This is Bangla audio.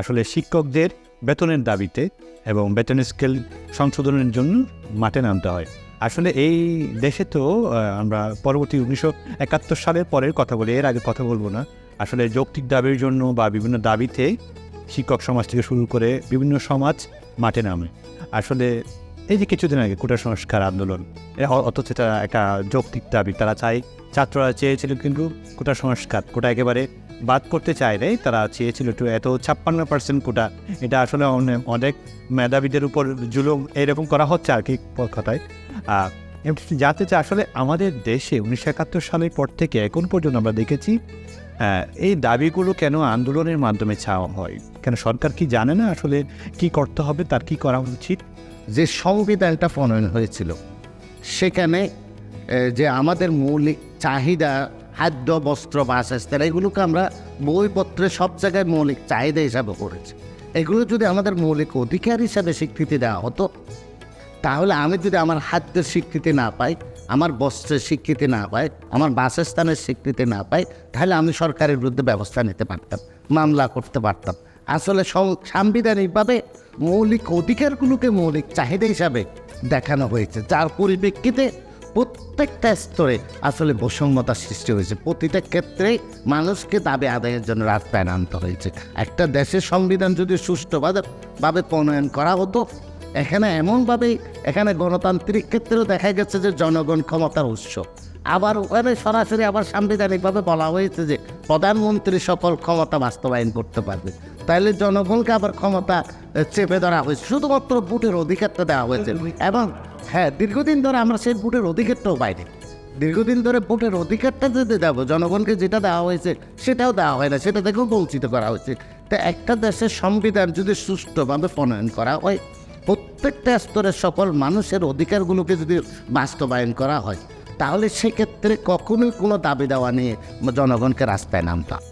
আসলে শিক্ষকদের বেতনের দাবিতে এবং বেতন স্কেল সংশোধনের জন্য মাঠে নামতে হয়। আসলে এই দেশে তো আমরা পরবর্তী উনিশশো একাত্তর সালের পরের কথা বলি, এর আগে কথা বলব না। আসলে যৌক্তিক দাবির জন্য বা বিভিন্ন দাবিতে শিক্ষক সমাজ থেকে শুরু করে বিভিন্ন সমাজ মাঠে নামে। আসলে এই যে কিছুদিন আগে কোটা সংস্কার আন্দোলন অথচ এটা একটা যৌক্তিক দাবি। তারা চায় ছাত্ররা চেয়েছিল কিন্তু কোটা সংস্কার কোটা একেবারে বাদ করতে চায় নাই তারা চেয়েছিল একটু এত ছাপ্পান্ন পার্সেন্ট কোটা। এটা আসলে অনে- অনেক মেধাবীদের উপর জুলুম এরকম করা হচ্ছে আর কি কথায়। জানতে চাই আসলে আমাদের দেশে উনিশশো একাত্তর সালের পর থেকে এখন পর্যন্ত আমরা দেখেছি আহ, এই দাবিগুলো কেন আন্দোলনের মাধ্যমে চাওয়া হয়? কেন সরকার কি জানে না আসলে কি করতে হবে তার কি করা উচিত? যে সংবিধানটা প্রণয়ন হয়েছিল সেখানে যে আমাদের মৌলিক চাহিদা খাদ্য, বস্ত্র, বাসস্থান, এগুলোকে আমরা বইপত্রে সব জায়গায় মৌলিক চাহিদা হিসাবে করেছি। এগুলো যদি আমাদের মৌলিক অধিকার হিসাবে স্বীকৃতি দেওয়া হতো, তাহলে আমি যদি আমার খাদ্যের স্বীকৃতি না পাই, আমার বস্ত্রের স্বীকৃতি না পাই, আমার বাসস্থানের স্বীকৃতি না পাই, তাহলে আমি সরকারের বিরুদ্ধে ব্যবস্থা নিতে পারতাম, মামলা করতে পারতাম। আসলে সাংবিধানিকভাবে মৌলিক অধিকারগুলোকে মৌলিক চাহিদা হিসাবে দেখানো হয়েছে, যার পরিপ্রেক্ষিতে প্রত্যেকটা স্তরে আসলে বৈষম্যতা সৃষ্টি হয়েছে। প্রতিটা ক্ষেত্রে মানুষকে দাবি আদায়ের জন্য রাস্তায় নামতে হয়েছে। একটা দেশের সংবিধান যদি সুষ্ঠুভাবে ভাবে প্রণয়ন করা হতো, এখানে এমনভাবেই এখানে গণতান্ত্রিক ক্ষেত্রেও দেখা গেছে যে জনগণ ক্ষমতার উৎস। আবার ওখানে সরাসরি আবার সাংবিধানিকভাবে বলা হয়েছে যে প্রধানমন্ত্রী সকল ক্ষমতা বাস্তবায়ন করতে পারবে। তাইলে জনগণকে আবার ক্ষমতা চেপে ধরা হয়েছে। শুধুমাত্র ভোটের অধিকারটা দেওয়া হয়েছে। এবং হ্যাঁ দীর্ঘদিন ধরে আমরা সেই ভোটের অধিকারটাও বাইরে দীর্ঘদিন ধরে ভোটের অধিকারটা যদি দেবো জনগণকে যেটা দেওয়া হয়েছে, সেটাও দেওয়া হয় না, সেটা থেকেও বঞ্চিত করা হয়েছে। তা একটা দেশের সংবিধান যদি সুষ্ঠুভাবে প্রণয়ন করা হয়, প্রত্যেকটা স্তরের সকল মানুষের অধিকারগুলোকে যদি বাস্তবায়ন করা হয়, তাহলে সেক্ষেত্রে কখনোই কোনো দাবি দেওয়া নিয়ে জনগণকে রাস্তায় নামতাম